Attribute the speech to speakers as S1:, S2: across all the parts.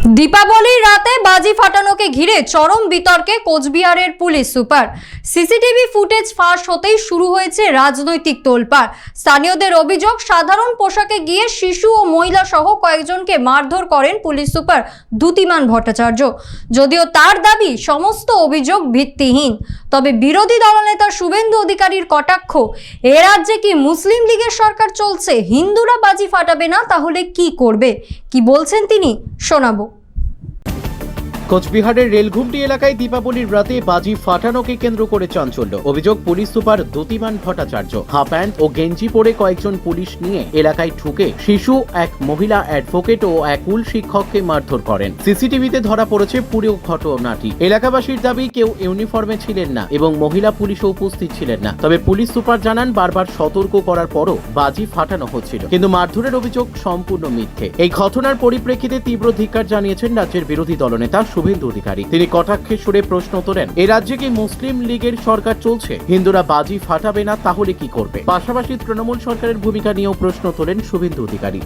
S1: দীপাবলির রাতে বাজি ফাটানোকে ঘিরে চরম বিতর্কে কোচবিহারের পুলিশ সুপার। সিসিটিভি ফুটেজ ফাঁস হতেই শুরু হয়েছে রাজনৈতিক তোলপাড়। স্থানীয়দের অভিযোগ, সাধারণ পোশাকে গিয়ে শিশু ও মহিলা সহ কয়েকজনকে মারধর করেন পুলিশ সুপার দ্যুতিমান ভট্টাচার্য। যদিও তার দাবি, সমস্ত অভিযোগ ভিত্তিহীন। তবে বিরোধী দলনেতা শুভেন্দু অধিকারীর কটাক্ষ, এ রাজ্যে কি মুসলিম লীগের সরকার চলছে, হিন্দুরা বাজি ফাটাবে না, তাহলে কি করবে? কি বলছেন তিনি? শোনাবো।
S2: কোচবিহারের রেলঘুমটি এলাকায় দীপাবলির রাতে বাজি ফাটানোকে কেন্দ্র করে চাঞ্চল্য। অভিযোগ, police super Dyutiman Bhattacharya. Half pant ও গেঞ্জি পরে কয়েকজন পুলিশ নিয়ে এলাকায় ঢুকে শিশু, এক মহিলা অ্যাডভোকেট ও এক কুল শিক্ষককে মারধর করেন। সিসিটিভিতে ধরা পড়েছে পুরো ঘটনাটি। এলাকাবাসীর দাবি, কেউ ইউনিফর্মে ছিলেন না এবং মহিলা পুলিশও উপস্থিত ছিলেন না। তবে পুলিশ সুপার জানান, বারবার সতর্ক করার পরও বাজি ফাটানো হচ্ছিল। কিন্তু মারধরের অভিযোগ সম্পূর্ণ মিথ্যে। এই ঘটনার পরিপ্রেক্ষিতে তীব্র ধিক্কার জানিয়েছেন রাজ্যের বিরোধী দলনেতা শুভেন্দু অধিকারী। তিনি কটাক্ষে সুরে প্রশ্ন তোলেন, এ রাজ্যে কি মুসলিম লীগের সরকার চলছে? হিন্দুরা বাজি ফাটাবে না, তাহলে কি করবে? পাশাপাশি তৃণমূল সরকারের ভূমিকা নিয়েও প্রশ্ন তোলেন শুভেন্দু অধিকারী।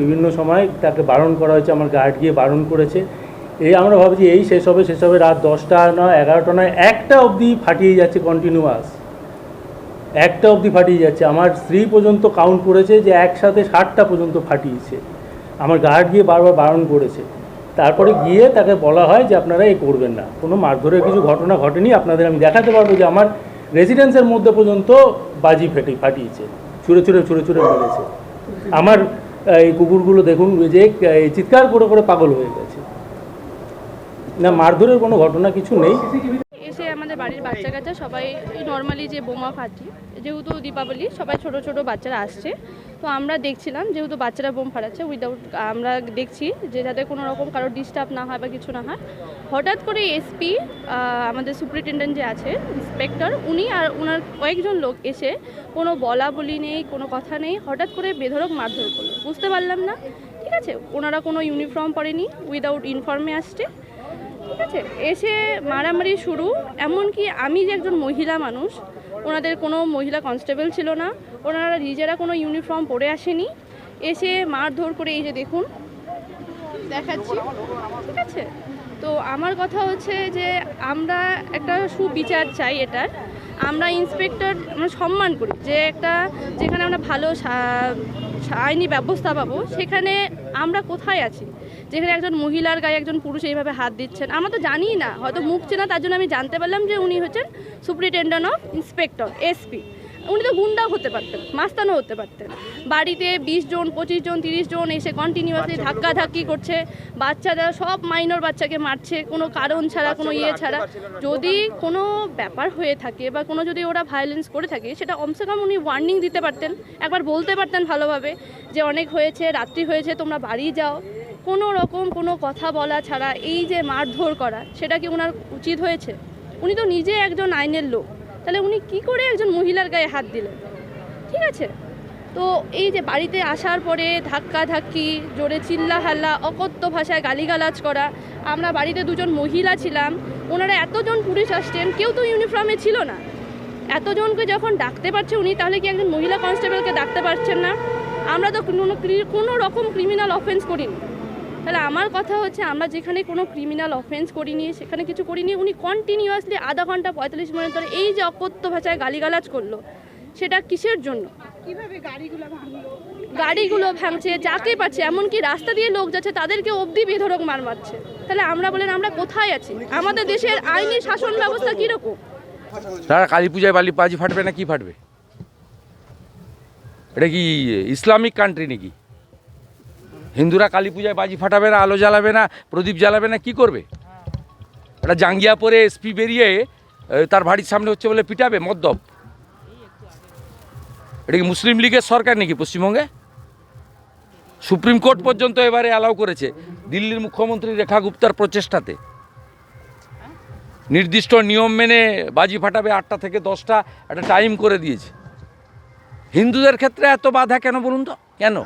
S3: বিভিন্ন সময় তাকে বারণ করা হয়েছে, আমার গার্ড গিয়ে বারণ করেছে। এই আমরা ভাবছি এই শেষ হবে শেষ হবে রাত দশটা নয়, এগারোটা নয়, একটা অবধি ফাটিয়ে যাচ্ছে কন্টিনিউয়াস একটা অবধি ফাটিয়ে যাচ্ছে। আমার স্ত্রী পর্যন্ত কাউন্ট করেছে যে একসাথে ষাটটা পর্যন্ত ফাটিয়েছে। আমার গার্ড গিয়ে বারবার বারণ করেছে। তারপরে গিয়ে তাকে বলা হয় যে আপনারা এই করবেন না। কোনো মারধরের কিছু ঘটনা ঘটেনি, আপনাদের আমি দেখাতে পারব যে আমার রেসিডেন্সের মধ্যে পর্যন্ত বাজি ফেটে, ফাটিয়েছে, ছুঁড়ে ছুঁড়ে ছুঁড়ে ছুঁড়ে মেরেছে। আমার, এই কুকুরগুলো দেখুন যে চিৎকার করে করে পাগল হয়ে গেছে। না, মারধরের কোনো ঘটনা কিছু নেই।
S4: এসে আমাদের বাড়ির বাচ্চা কাচ্চা সবাই নর্মালি যে বোমা ফাটি, যেহেতু দীপাবলি, সবাই ছোট ছোট বাচ্চারা আসছে। তো আমরা দেখছিলাম, যেহেতু বাচ্চারা বোম ফাটাচ্ছে উইদাউট আমরা দেখছি যে যাতে কোনো রকম কারও ডিস্টার্ব না হয় বা কিছু না হয়। হঠাৎ করে এসপি আমাদের সুপ্রিনটেন্ডেন্ট যে আছে ইন্সপেক্টর উনি আর ওনার কয়েকজন লোক এসে কোনো বলা বলি নেই, কোনো কথা নেই, হঠাৎ করে বেধরক মারধর করল। বুঝতে পারলাম না। ঠিক আছে, ওনারা কোনো ইউনিফর্ম পরেনি উইদাউট ইউনিফর্মে আসছে। ঠিক আছে, এসে মারামারি শুরু। এমনকি আমি যে একজন মহিলা মানুষ ওনাদের কোনো মহিলা কনস্টেবল ছিল না। ওনারা নিজেরা কোনো ইউনিফর্ম পরে আসেনি। এসে মারধর করে এই যে দেখুন, দেখাচ্ছি। ঠিক আছে? তো আমার কথা হচ্ছে যে আমরা একটা সুবিচার চাই এটার। আমরা ইন্সপেক্টর আমরা সম্মান করি যে একটা, যেখানে আমরা ভালো আইনি ব্যবস্থা পাবো, সেখানে আমরা কোথায় আছি? যেখানে একজন মহিলার গায়ে একজন পুরুষ এইভাবে হাত দিচ্ছেন। আমরা তো জানি না হয়তো মুখ চেনা তার জন্য আমি জানতে পারলাম যে উনি হচ্ছেন সুপ্রিনটেন্ডেন্ট অফ ইন্সপেক্টর এসপি উনি তো গুন্ডাও হতে পারতেন মাস্তানও হতে পারতেন। বাড়িতে বিশ জন পঁচিশ জন তিরিশ জন এসে কন্টিনিউয়াসলি ধাক্কা ধাক্কি করছে। বাচ্চারা সব মাইনর বাচ্চাকে মারছে কোনো কারণ ছাড়া কোনো ইয়ে ছাড়া। যদি কোনো ব্যাপার হয়ে থাকে বা কোনো যদি ওরা ভায়োলেন্স করে থাকে সেটা কমসে কম উনি ওয়ার্নিং দিতে পারতেন। একবার বলতে পারতেন ভালোভাবে যে অনেক হয়েছে রাত্রি হয়েছে তোমরা বাড়ি যাও। কোনো রকম কোনো কথা বলা ছাড়া এই যে মারধর করা, সেটা কি ওনার উচিত হয়েছে? উনি তো নিজে একজন আইনের লোক। তাহলে উনি কি করে একজন মহিলার গায়ে হাত দিলেন? ঠিক আছে? তো এই যে বাড়িতে আসার পরে ধাক্কা ধাক্কি জোরে চিল্লা হাল্লা অকথ্য ভাষায় গালিগালাজ করা, আমরা বাড়িতে দুজন মহিলা ছিলাম, ওনারা এতজন পুলিশ আসছেন, কেউ তো ইউনিফর্মে ছিল না। এতজনকে যখন ডাকতে পারছে উনি, তাহলে কি একজন মহিলা কনস্টেবলকে ডাকতে পারছেন না? আমরা তো কোনো কোনো রকম ক্রিমিনাল অফেন্স করিনি। তাহলে আমার কথা হচ্ছে আমরা যেখানে কোনো ক্রিমিনাল অফেন্স করিনি সেখানে কিছু করিনি উনি কন্টিনিউয়াসলি আধা ঘণ্টা পঁয়তাল্লিশ মিনিট ধরে এই যে অকথ্য ভাষায় গালিগালাজ করল সেটা কিসের জন্য? গাড়িগুলো ভাঙছে যাকে পাচ্ছে এমনকি রাস্তা দিয়ে লোক যাচ্ছে তাদেরকে অবধি বেধরক মার মারছে। তাহলে আমরা বলেন আমরা কোথায় আছি? আমাদের দেশের আইনি শাসন ব্যবস্থা কীরকম?
S5: তারা কালী পূজায় বালি বাজি ফাটবে না কি ফাটবে? এটা কি ইসলামিক কান্ট্রি নাকি? হিন্দুরা কালী পূজায় বাজি ফাটাবে না, আলো জ্বালাবে না, প্রদীপ জ্বালাবে না, কি করবে? এটা জাঙ্গিয়া পরে এসপি বেরিয়ে তার বাড়ির সামনে হচ্ছে বলে পিটাবে, মদ্যপ। এটা কি মুসলিম লীগের সরকার নাকি পশ্চিমবঙ্গে? সুপ্রিম কোর্ট পর্যন্ত এবারে অ্যালাউ করেছে, দিল্লির মুখ্যমন্ত্রী রেখা গুপ্তার প্রচেষ্টাতে। নির্দিষ্ট নিয়ম মেনে বাজি ফাটাবে আটটা থেকে দশটা, একটা টাইম করে দিয়েছে। হিন্দুদের ক্ষেত্রে এত বাধা কেন বলুন তো? কেন?